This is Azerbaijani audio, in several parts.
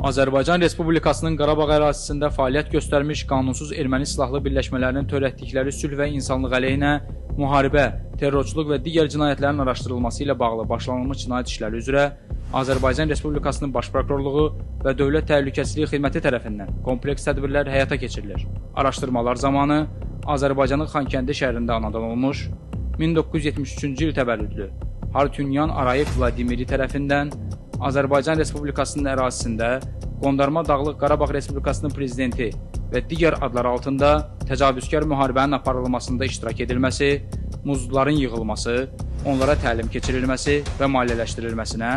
Azərbaycan Respublikasının Qarabağ ərazisində fəaliyyət göstərmiş qanunsuz erməni silahlı birləşmələrinin törətdikləri sülh və insanlıq əleyhinə müharibə, terrorçuluq və digər cinayətlərin araşdırılması ilə bağlı başlanılmış cinayət işləri üzrə Azərbaycan Respublikasının Baş Prokurorluğu və Dövlət Təhlükəsizlik Xidməti tərəfindən kompleks tədbirlər həyata keçirilir. Araşdırmalar zamanı Azərbaycanın Xankəndi şəhərində anadan olmuş 1973-cü il təvəllüdlü Hartunyan Arayev Vladimiri tərəfindən Azərbaycan Respublikasının ərazisində Qondarma Dağlıq Qarabağ Respublikasının prezidenti və digər adlar altında təcavüzkar müharibənin aparılmasında iştirak edilməsi, muzluların yığılması, onlara təlim keçirilməsi və maliyyələşdirilməsinə,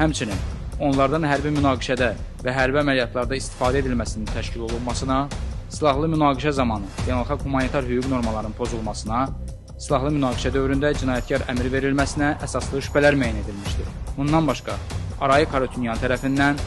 həmçinin onlardan hərbi münaqişədə və hərbi əməliyyatlarda istifadə edilməsinin təşkil olunmasına, silahlı münaqişə zamanı beynəlxalq humanitar hüquq normalarının pozulmasına, silahlı münaqişə dövründə cinayətkar əmr verilməsinə əsaslı şübhələr müəyyən edilmişdir. Bundan başqa, Arayı Karutunyan tərəfindən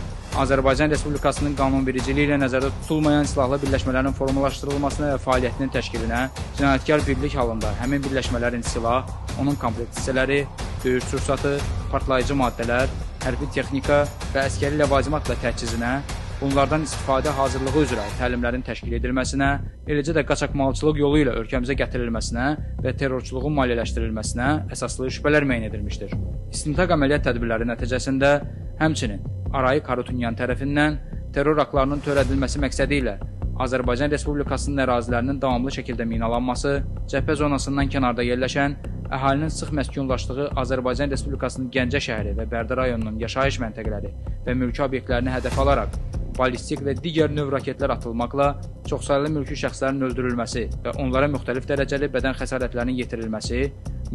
Azərbaycan Respublikasının qanunvericiliyi ilə nəzərdə tutulmayan silahlı birləşmələrin formalaşdırılmasına və fəaliyyətinin təşkilinə cinayətkar birlik halında həmin birləşmələrin silah, onun komplekt hissələri, döyüş sursatı, partlayıcı maddələr, hərbi texnika və əskəri ləvazimatla təchizinə, bunlardan istifadə hazırlığı üzrə təlimlərin təşkil edilməsinə, eləcə də qaçaqmalçılıq yolu ilə ölkəmizə gətirilməsinə və terrorçuluğun maliyyələşdirilməsinə əsaslı şübhələr müəyyən edilmişdir. İstintaq əməliyyat tədbirləri nəticəsində həmçinin Arayı Karutunyan tərəfindən terror aktlarının törədilməsi məqsədi ilə Azərbaycan Respublikasının ərazilərinin davamlı şəkildə minalanması, cəbhə zonasından kənarda yerləşən, əhalinin sıx məskunlaşdığı Azərbaycan Respublikasının Gəncə şəhəri və Bərdə rayonunun yaşayış məntəqələri və mülki obyektlərini hədəf alaraq ballistik və digər növ raketlər atılmaqla çoxsaylı mülki şəxslərin öldürülməsi və onlara müxtəlif dərəcəli bədən xəsarətlərinin yetirilməsi,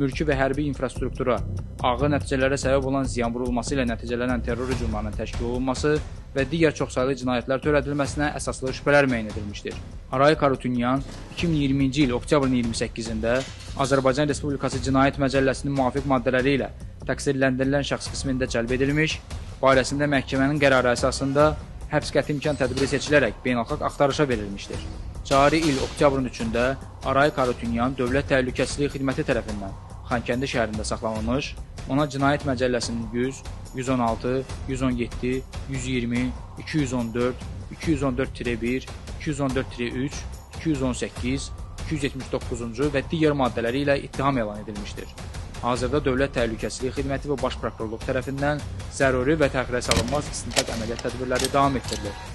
mülki və hərbi infrastruktura ağır nəticələrə səbəb olan ziyan vurulması ilə nəticələnən terror hücumlarının təşkil olunması və digər çoxsaylı cinayətlər törədilməsinə əsaslı şübhələr müəyyən edilmişdir. Aray Karutunyan 2020-ci il oktyabrın 28-də Azərbaycan Respublikası Cinayət Məcəlləsinin müvafiq maddələri ilə təqsirləndirilən şəxs qismində cəlb edilmiş, barəsində məhkəmənin qərarı əsasında həbs qəti imkan tədbiri seçilərək beynəlxalq axtarışa verilmişdir. Cari il oktyabrın 3-də Aray Karutunyan Dövlət Təhlükəsizlik Xidməti tərəfindən Xankəndi şəhərində saxlanılmış, ona Cinayət Məcəlləsinin 100, 116, 117, 120, 214, 214-1, 214-3, 218, 279-cu və digər maddələri ilə ittiham elan edilmişdir. Hazırda Dövlət Təhlükəsizlik Xidməti və Baş Prokurorluq tərəfindən zəruri və təxirə salınmaz istintaq əməliyyat tədbirləri davam etdirilir.